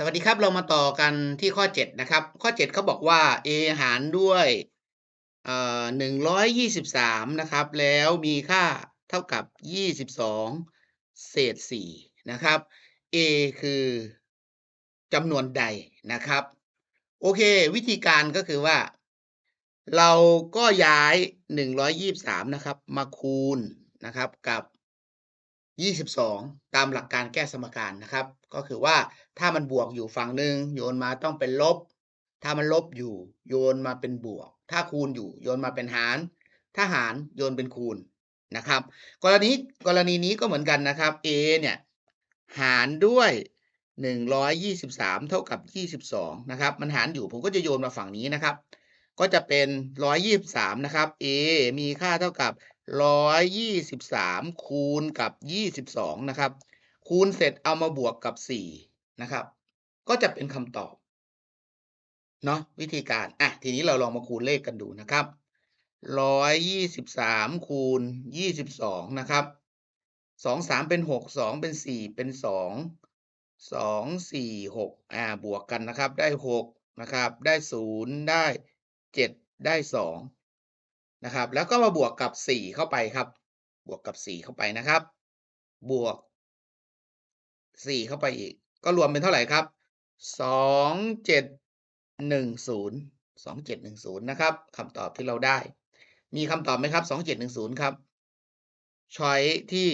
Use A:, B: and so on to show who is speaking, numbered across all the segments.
A: สวัสดีครับเรามาต่อกันที่ข้อ 7 นะครับ ข้อ 7เขาบอกว่า a หารด้วยเอ่อ123นะครับ แล้วมีค่าเท่ากับ22เศษ4นะครับ a คือจำนวนใดนะครับ โอเค วิธีการก็คือว่า เราก็ย้าย123นะครับ มาคูณนะครับกับ 22 ตามหลักการแก้สมการนะครับ ก็คือว่าถ้ามันบวกอยู่ฝั่งหนึ่งโยนมาต้องเป็นลบ ถ้ามันลบอยู่โยนมาเป็นบวก ถ้าคูณอยู่โยนมาเป็นหาร ถ้าหารโยนเป็นคูณนะครับ กรณีกรณีนี้ก็เหมือนกันนะครับ a เนี่ยหารด้วย 123 เท่ากับ 22 นะครับ มันหารอยู่ผมก็จะโยนมาฝั่งนี้นะครับ ก็จะเป็น 123 นะครับ a มีค่าเท่ากับ 123คูณกับ22นะครับ คูณเสร็จเอามาบวกกับ4นะครับ ก็จะเป็นคำตอบเนาะวิธีการอะทีนี้เราลองมาคูณเลขกันดูนะครับ123คูณ22นะครับ2 3เป็น6 2เป็น4เป็น2 2 4 6อ่าบวกกันนะครับ ได้6นะครับ ได้0ได้7ได้2 นะครับ แล้วก็มาบวกกับ 4 เข้าไปครับ บวกกับ 4 เข้าไปนะครับ บวก 4 เข้าไปอีก ก็รวมเป็นเท่าไหร่ครับ 2710 2710 นะครับคำตอบที่เราได้ มีคำตอบไหมครับ 2710 ครับช้อยที่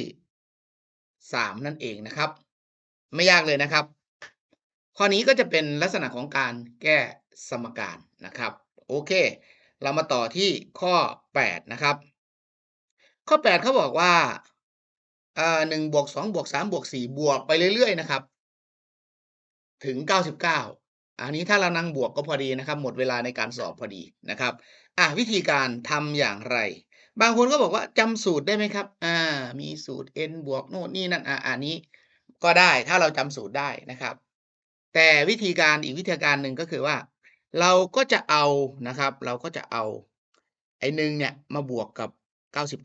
A: 3 นั่นเองนะครับ ไม่ยากเลยนะครับ ข้อนี้ก็จะเป็นลักษณะของการแก้สมการนะครับ โอเค เรามาต่อที่ข้อ 8 นะครับ ข้อ 8เขาบอกว่าอ่า1บวก2บวก3บวก4บวกไปเรื่อยๆนะครับ ถึง99อันนี้ถ้าเรานั่งบวกก็พอดีนะครับ หมดเวลาในการสอบพอดีนะครับอะวิธีการทำอย่างไร บางคนก็บอกว่าจำสูตรได้ไหมครับอ่ามีสูตร n บวกโน่นนี่นั่นอ่าอันนี้ก็ได้ถ้าเราจำสูตรได้นะครับ แต่วิธีการอีกวิธีการหนึ่งก็คือว่า เราก็จะเอานะครับ เราก็จะเอาไอ้หนึ่งเนี่ยมาบวกกับ99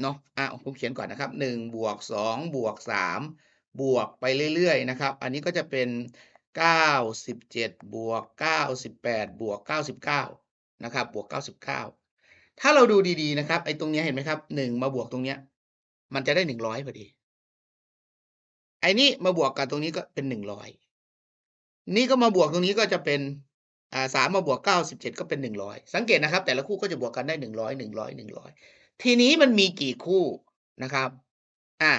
A: เนาะอะผมเขียนก่อนนะครับ1บวก2บวก3บวกไปเรื่อยๆนะครับ อันนี้ก็จะเป็น97บวก98บวก99นะครับ บวก99ถ้าเราดูดีๆนะครับ ไอ้ตรงเนี้ยเห็นไหมครับ1มาบวกตรงเนี้ย มันจะได้100พอดี ไอ้นี่มาบวกกับตรงนี้ก็เป็น100นี่ นี่ก็มาบวกตรงนี้ก็จะเป็นอ่าสามมาบวกเก้าสิบเจ็ดก็เป็นหนึ่งร้อยสังเกตนะครับ แต่ละคู่ก็จะบวกกันได้หนึ่งร้อยหนึ่งร้อยหนึ่งร้อยทีนี้มันมีกี่คู่นะครับ อ่า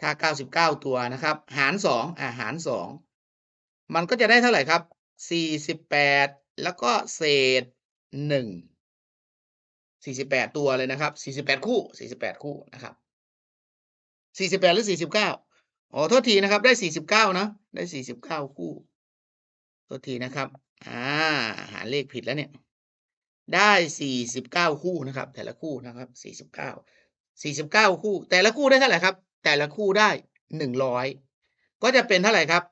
A: ถ้าเก้าสิบเก้าตัวนะครับ หารสองอ่าหารสองมันก็จะได้เท่าไหร่ครับสี่สิบแปดแล้วก็เศษหนึ่งสี่สิบแปดตัวเลยนะครับสี่สิบแปดคู่สี่สิบแปดคู่นะครับสี่สิบแปดหรือสี่สิบเก้าอ๋อโทษทีนะครับ ได้สี่สิบเก้านะได้สี่สิบเก้าคู่ โทษทีนะครับ อ่า หาเลขผิดแล้วเนี่ย ได้49คู่นะครับ แต่ละคู่นะครับ49 49คู่ แต่ละคู่ได้เท่าไหร่ครับ แต่ละคู่ได้100ก็จะเป็นเท่าไหร่ครับ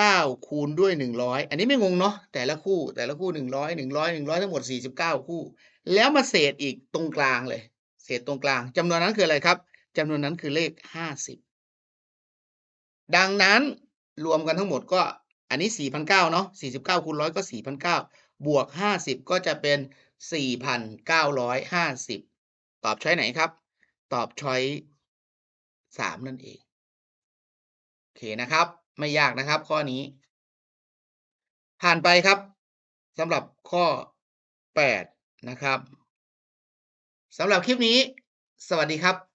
A: 49คูณด้วย100อันนี้ไม่งงเนาะแต่ละคู่แต่ละคู่100 100 100ทั้งหมด49คู่ แล้วมาเศษอีกตรงกลางเลย เศษตรงกลางจำนวนนั้นคืออะไรครับจำนวนนั้นคือเลข50ดังนั้น รวมกันทั้งหมดก็อันนี้ 4,900เนาะ49คูณ100ก็ 4,900 บวก 50 ก็จะเป็น 4,950 ตอบช้อยไหนครับ ตอบช้อย3นั่นเอง โอเคนะครับ ไม่ยากนะครับข้อนี้ ผ่านไปครับสำหรับข้อ 8 นะครับสำหรับคลิปนี้ สวัสดีครับ